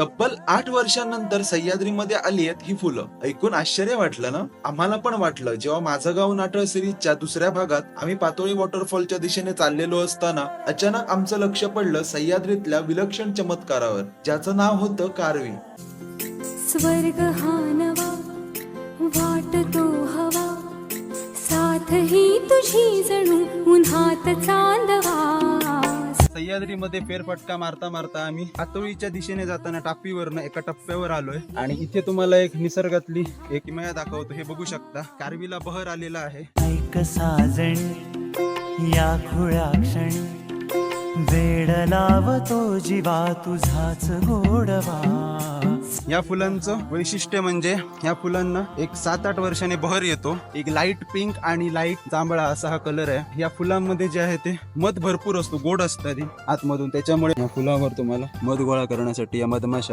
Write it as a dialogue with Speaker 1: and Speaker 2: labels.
Speaker 1: तब्बल आठ वर्षांनंतर सह्याद्रीमध्ये आली आहेत ही फुलं. ऐकून आश्चर्य वाटलं ना? आम्हाला पण वाटलं जेव्हा माझं गाव नाटळ सिरीजच्या दुसऱ्या भागात आम्ही पातोळी वॉटरफॉलच्या दिशेने चाललेलो असताना अचानक आमचं लक्ष पडलं सह्याद्रीतल्या विलक्षण चमत्कारावर ज्याचं नाव होतं कारवी.
Speaker 2: स्वर्ग हा नवा वाटतो हवा साथ ही तुझी जणू उन्हात चांदवा.
Speaker 1: सह्याद्रीमध्ये फेरफटका मारता मारता आम्ही आतोळीच्या दिशेने जाताना टापीवरनं एका टप्प्यावर आलोय. आणि इथे तुम्हाला एक निसर्गातली एक मया दाखवतो. हे बघू शकता. कारवीला बहर आलेला आहे.
Speaker 3: ऐक साजण या खुळ्या क्षणी. वेड लावतो जीवा तुझाच गोडवा.
Speaker 1: या फुलांचं वैशिष्ट्य म्हणजे या फुलांना एक सात आठ वर्षाने बहर येतो. एक लाइट पिंक आणि लाइट जांभळा असा हा कलर आहे. या फुलांमध्ये जे आहे ते मध भरपूर असतो गोड असतं आतमधून. त्याच्यामुळे या फुलावर तुम्हाला मध गोळा करण्यासाठी या मधमाशा